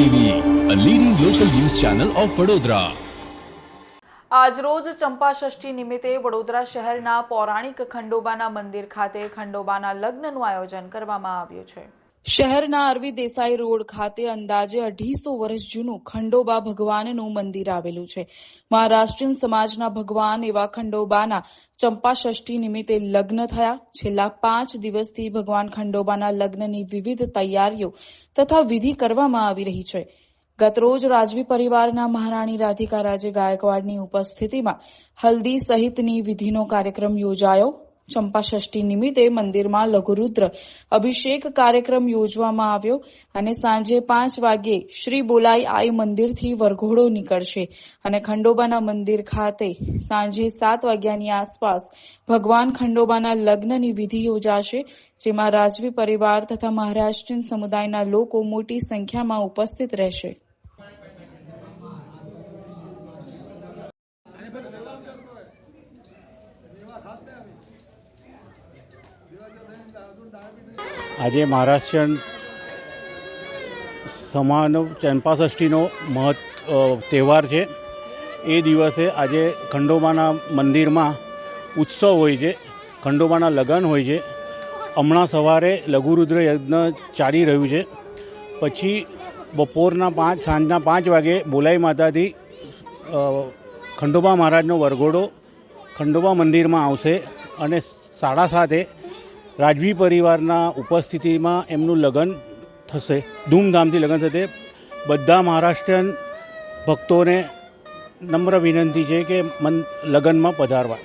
TV a leading local news channel of Vadodara આજરોજ ચંપાષષ્ઠી નિમિત્તે વડોદરા શહેરના પૌરાણિક ખંડોબાના મંદિર ખાતે ખંડોબાના લગ્નનું આયોજન કરવામાં આવ્યું છે. શહેરના અરવી દેસાઈ રોડ ખાતે અંદાજે અઢીસો વર્ષ જૂનું ખંડોબા ભગવાનનું મંદિર આવેલું છે. મહારાષ્ટ્રીયન સમાજના ભગવાન એવા ખંડોબાના ચંપાષષ્ઠી નિમિત્તે લગ્ન થયા. છેલ્લા પાંચ દિવસથી ભગવાન ખંડોબાના લગ્નની વિવિધ તૈયારીઓ તથા વિધિ કરવામાં આવી રહી છે. ગતરોજ રાજવી પરિવારના મહારાણી રાધિકા રાજે ગાયકવાડની ઉપસ્થિતિમાં હલ્દી સહિતની વિધિનો કાર્યક્રમ યોજાયો. ચંપાષષ્ઠી નિમિત્તે મંદિરમાં લઘુરુદ્ર અભિષેક કાર્યક્રમ યોજવામાં આવ્યો અને સાંજે પાંચ વાગ્યે શ્રી બોલાઈ આઈ મંદિરથી વરઘોડો નીકળશે અને ખંડોબાના મંદિર ખાતે સાંજે સાત વાગ્યાની આસપાસ ભગવાન ખંડોબાના લગ્નની વિધિ યોજાશે, જેમાં રાજવી પરિવાર તથા મહારાષ્ટ્રીયન સમુદાયના લોકો મોટી સંખ્યામાં ઉપસ્થિત રહેશે. આજે મહારાષ્ટ્રીયન સમાન ચંપાષષ્ઠીનો મહત્ તહેવાર છે. એ દિવસે આજે ખંડોબાના મંદિરમાં ઉત્સવ હોય છે. ખંડોબાના લગ્ન હોય છે. હમણાં સવારે લઘુરુદ્ર યજ્ઞ ચાલી રહ્યું છે. પછી બપોરના પાંચ, સાંજના પાંચ વાગે બોલાઈ માતાથી ખંડોબા મહારાજનો વરઘોડો ખંડોબા મંદિરમાં આવશે અને સાડા સાતે રાજવી પરિવારના ઉપસ્થિતિમાં એમનું લગ્ન થશે, ધૂમધામથી લગ્ન થશે. બધા મહારાષ્ટ્રીયન ભક્તોને નમ્ર વિનંતી છે કે મન લગ્નમાં પધારવા.